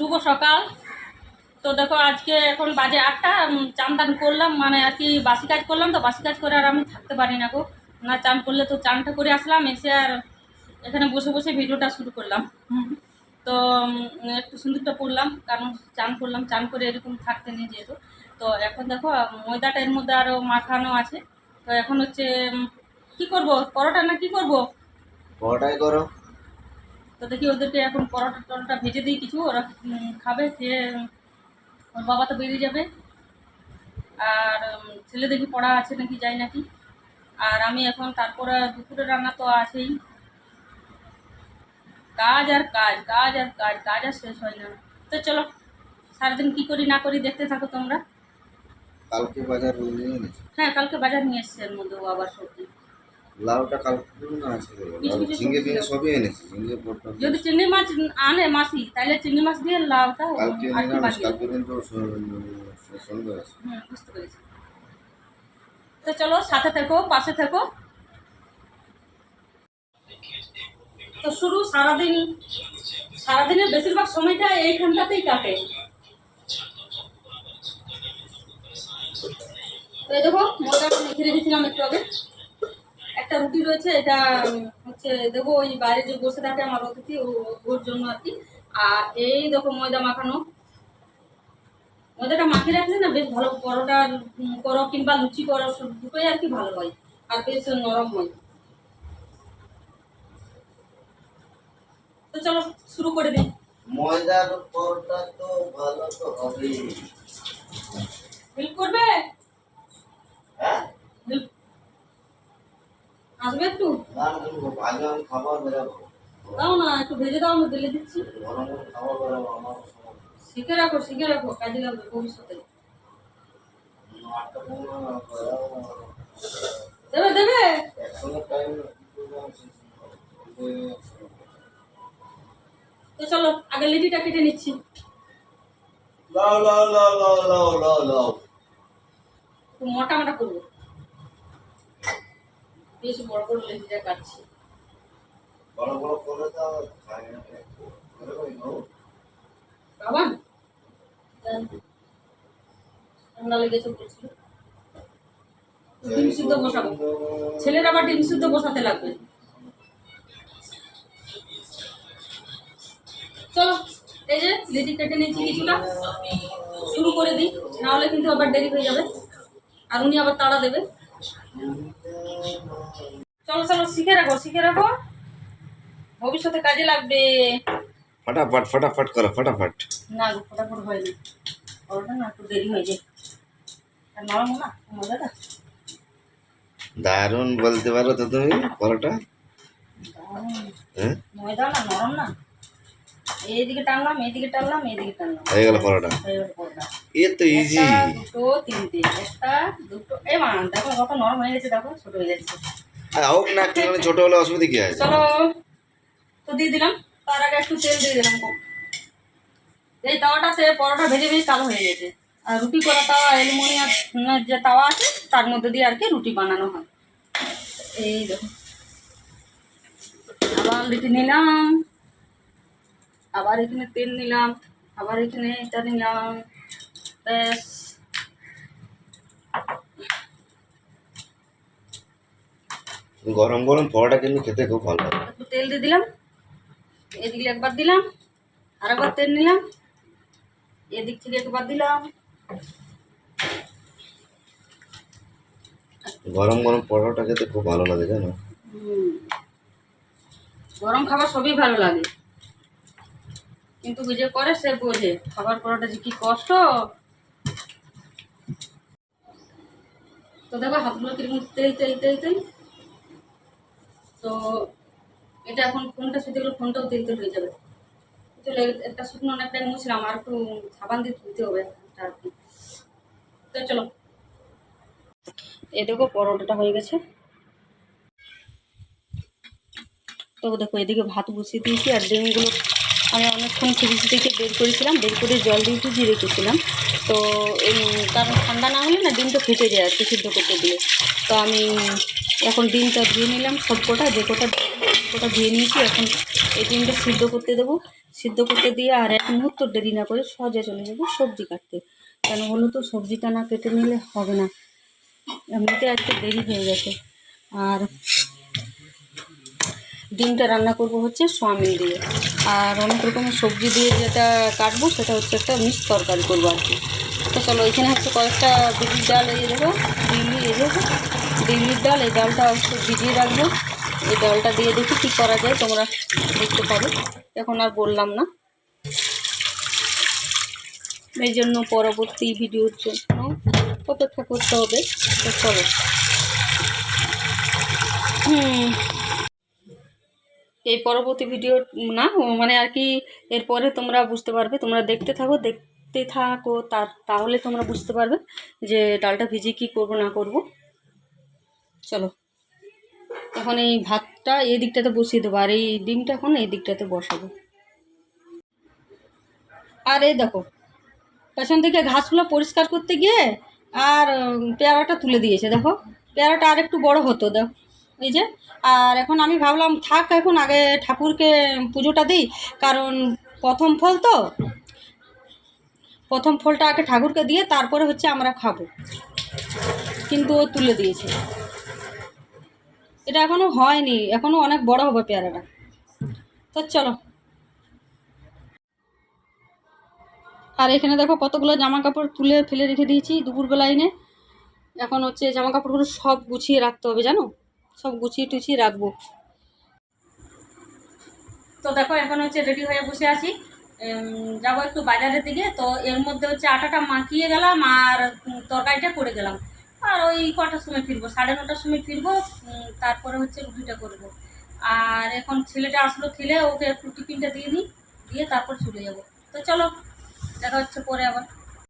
শুভ সকাল। তো দেখো, আজকে এখন বাজে আটটা চান টান করলাম মানে আর কি বাসি কাজ করলাম তো, বাসি কাজ করে আর আমি থাকতে পারি না গো। না, চান করলে তো চানটা করে আসলাম, এসে আর এখানে বসে বসে ভিডিওটা শুরু করলাম। তো একটু সুন্দরটা পড়লাম, কারণ চান করলাম, চান করে এরকম থাকতে নেই যেহেতু। তো এখন দেখো, ময়দাটা এর মধ্যে আরও মাখানো আছে। তো এখন হচ্ছে কি করব? পরোটা না কি করব? পরোটাই করো। তো দেখি ওদেরকে এখন পরোটা টরোটা ভেজে দিই কিছু ওরা খাবে খেয়ে ওর বাবা তো বেরিয়ে যাবে। আর ছেলে দেখি পড়া আছে নাকি যাই নাকি। আর আমি এখন তারপরে দুপুরে রান্না তো আছেই। কাজ আর কাজ কাজ আর কাজ কাজ আর শেষ হয় না। তো চলো সারাদিন কী করি না করি দেখতে থাকো তোমরা। কালকে বাজার নিয়ে হ্যাঁ কালকে বাজার নিয়ে এসছে এর মধ্যেও আবার সবজি। লাউটা কালকে না আছে কিছু কিছু ঝিঙে ফিঙে সবই এনেছি ঝিঙে পটল যদি চিংড়ি মাছ আনে মাসি তাহলে চিংড়ি মাছ দিয়ে লাউটা কালকে আর কি নিরামিষ বানিয়ে কালকে কিন্তু সন্ধ্যা আছে। বুঝতে পেরেছি। তো চলো সাথে থেকো পাশে থেকো। তো শুরু সারাদিন। সারাদিনের বেশিরভাগ সময়টা এইখানটাতেই কাটে। তো দেখো ময়দাটা মেখে রেখেছিলাম একটু আগে। একটা রুটি রয়েছে এটা হচ্ছে দেবো ওই বাইরে যে বসে থাকে আমার অতিথি ওর জন্য আর কি। আর এই দেখো ময়দা মাখানো। ময়দাটা মাখিয়ে রাখলে না বেশ ভালো পরোটা করো কিংবা লুচি করো দুটোই আর কি ভালো হয়। আর বেশ নরম হয়। তো চলো শুরু করে দিই। ময়দার পরোটা তো ভালো তো হবেই। হেল্প করবে? হ্যাঁ? হেল্প আসবে একটু? দাও না একটু ভেজে দাও আমি দিলে দিচ্ছি। শিখে রাখো শিখে রাখো কাজে লাগবে ভবিষ্যতে। দেবে দেবে? তো চলো আগে লিটিটা কেটে নিচ্ছি। লাও লাও লাও লাও লাও লাও লাও। মোটা মোটা করব। বেশ বড় বড় কাটছি। বড় বড় করে দাও খাই না বাবা ঠান্ডা লেগেছে বলছিল ডিম সিদ্ধ বসাবো। ছেলের আবার ডিম সিদ্ধ বসাতে লাগবে। চলো এই যে লেডি কেটে নিচ্ছি কিছুটা। শুরু করে দিই নাহলে কিন্তু আবার দেরি হয়ে যাবে। আর উনি আবার তাড়া দেবে। চলো চলো শিখে রাখো শিখে রাখো। ভবিষ্যতে কাজে লাগবে। ফটাফট ফটাফট করো ফটাফট। না গো ফটাফট হয় না। ওটা না একটু দেরি হয়ে যায়। আর নরম না মজাটা। দারুণ বলতে পারো তো তুমি পরোটা। হ্যাঁ? ময়দা না নরম না? এইদিকে টানলাম এইদিকে টানলাম এইদিকে টানলাম। হয়ে গেল পরোটা। হয়ে গেল পরোটা। এ তো ইজি দুটো তিনটে একটা দুটো। এ মা দেখো কত নরম হয়ে গেছে দেখো ছোট হয়ে যাচ্ছে হোক না একটু ছোট হলে অসুবিধা কি আছে? চলো। তো দিয়ে দিলাম তার আগে একটু তেল দিয়ে দিলাম। এই তাওয়াটাতে পরোটা ভেজে ভেজে কালো হয়ে গেছে। আর রুটি করা তাওয়া অ্যালুমিনিয়াম যে তাওয়া আছে তার মধ্যে দিয়ে আর কি রুটি বানানো হয়। এই দেখো। আবার রুটি নিলাম। আবার এখানে তেল নিলাম আবার এখানে এটা নিলাম ব্যাস। গরম গরম পরোটা কিন্তু খেতে খুব ভালো লাগে। একটু তেল দিয়ে দিলাম এদিকে একবার দিলাম আর একবার তেল নিলাম এদিক থেকে একবার দিলাম। গরম গরম পরোটা খেতে খুব ভালো লাগে জানো? গরম খাবার সবই ভালো লাগে। কিন্তু যে করে, সে বোঝে। খাবার করাটা যে কি কষ্ট। তো দেখো হাতগুলো কীরকম তেল তেল তেল তেল। তো এটা এখন ফোনটা শুধু গেলে ফোনটাও তেল তেল হয়ে যাবে। চলো একটা শুকনো অনেকটাই মুছলাম আর একটু সাবান দিয়ে ধুতে হবে আর কি। তো চলো। দেখো পরোটাটা হয়ে গেছে। তো দেখো এদিকে ভাত বসিয়ে দিয়েছি, আর ডিমগুলো আমি অনেকক্ষণ ফ্রিজ থেকে বের করেছিলাম, বের করে জল দিয়ে ভিজিয়ে রেখেছিলাম তো কারণ ঠান্ডা না হলে না ডিমটা ফেটে যায় আর কি সিদ্ধ করতে দিলে। তো আমি এখন ডিমটা ধুয়ে নিলাম সব কটা যে কটা কটা ধুয়ে নিয়েছি, এখন এই ডিমটা সিদ্ধ করতে দেবো। সিদ্ধ করতে দিয়ে আর এক মুহূর্ত দেরি না করে সহজে চলে যাব সবজি কাটতে। কেন বলো তো, সবজিটা না কেটে নিলে হবে না। এমনিতে আজকে দেরি হয়ে গেছে। আর ডিমটা রান্না করব হচ্ছে সোয়াবিন দিয়ে। আর অনেক রকমের সবজি দিয়ে যেটা কাটবো সেটা হচ্ছে একটা মিক্স তরকারি করব আর কি। তো চলো, এখানে হচ্ছে কয়েকটা বিউলির ডাল এই দেবো বিউলি এই দেবো বিউলির ডাল, এই ডালটা একটু ভিজিয়ে রাখব। এই ডালটা দিয়ে দেখি কী করা যায়, তোমরা দেখতে পাবে। এখন আর বললাম না। এই জন্য পরবর্তী ভিডিওর জন্য অপেক্ষা করতে হবে। তো চলো। হুম এই পরবর্তী ভিডিও না মানে আর কি এরপরে তোমরা বুঝতে পারবে, তোমরা দেখতে থাকো দেখতে থাকো, তার, তাহলে তোমরা বুঝতে পারবে যে ডালটা ভিজিয়ে কী করব, না করব। চলো, এখন এই ভাতটা এই দিকটাতে বসিয়ে দেবো, আর এই ডিমটা এখন এই দিকটাতে বসাবো। আর এই দেখো, পেছন থেকে ঘাসগুলো পরিষ্কার করতে গিয়ে আর পেয়ারাটা তুলে দিয়েছে, দেখো। পেয়ারাটা আর একটু বড় হতো, দেখো। এই যে, আর এখন আমি ভাবলাম, থাক এখন আগে ঠাকুরকে পুজোটা দিই, কারণ প্রথম ফল তো। প্রথম ফলটা আগে ঠাকুরকে দিয়ে তারপরে হচ্ছে আমরা খাব। কিন্তু ও তুলে দিয়েছে। এটা এখনও হয়নি এখনও অনেক বড় হবে পেয়ারাটা। তো চলো। আর এখানে দেখো কতগুলো জামা কাপড় তুলে ফেলে রেখে দিয়েছি দুপুরবেলা এনে। এখন হচ্ছে জামা কাপড়গুলো সব গুছিয়ে রাখতে হবে, জানো? সব গুছিয়ে টুছিয়ে রাখব। তো দেখো, এখন হচ্ছে রেডি হয়ে বসে আছি। যাব একটু বাজারের দিকে। তো এর মধ্যে হচ্ছে আটাটা মাখিয়ে গেলাম আর তরকারিটা করে গেলাম। আর ওই কটার সময় ফিরবো? সাড়ে নটার সময় ফিরবো তারপরে হচ্ছে রুটিটা করব। আর এখন ছেলেটা আসলো খেলে, ওকে একটু টিফিনটা দিয়ে দিই, দিয়ে তারপর চলে যাব। তো চলো, দেখা হচ্ছে পরে আবার।